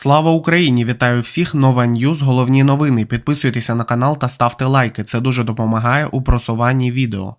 Слава Україні! Вітаю всіх! Нова Ньюз, головні новини. Підписуйтеся на канал та ставте лайки. Це дуже допомагає у просуванні відео.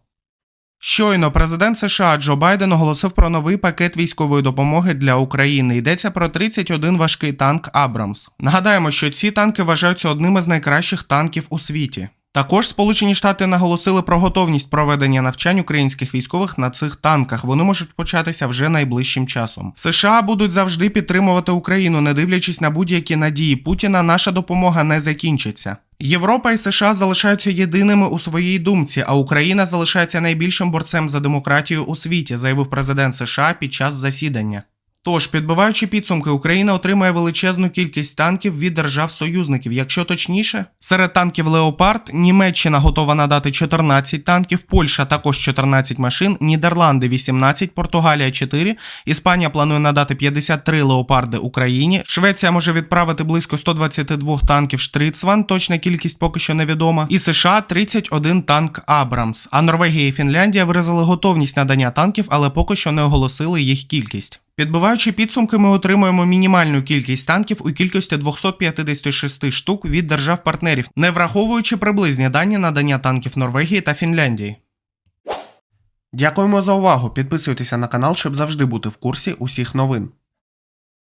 Щойно президент США Джо Байден оголосив про новий пакет військової допомоги для України. Йдеться про 31 важкий танк Абрамс. Нагадаємо, що ці танки вважаються одними з найкращих танків у світі. Також Сполучені Штати наголосили про готовність проведення навчань українських військових на цих танках. Вони можуть початися вже найближчим часом. США будуть завжди підтримувати Україну, не дивлячись на будь-які надії Путіна. Наша допомога не закінчиться. Європа і США залишаються єдиними у своїй думці, а Україна залишається найбільшим борцем за демократію у світі, заявив президент США під час засідання. Тож, підбиваючи підсумки, Україна отримає величезну кількість танків від держав-союзників. Якщо точніше, серед танків Леопард Німеччина готова надати 14 танків, Польща також 14 машин, Нідерланди 18, Португалія 4, Іспанія планує надати 53 леопарди Україні. Швеція може відправити близько 122 танків Штрицван, точна кількість поки що невідома. І США 31 танк Абрамс. А Норвегія і Фінляндія виразили готовність надання танків, але поки що не оголосили їх кількість. Підбиваючи підсумки, ми отримуємо мінімальну кількість танків у кількості 256 штук від держав-партнерів, не враховуючи приблизні дані надання танків Норвегії та Фінляндії. Дякуємо за увагу. Підписуйтеся на канал, щоб завжди бути в курсі усіх новин.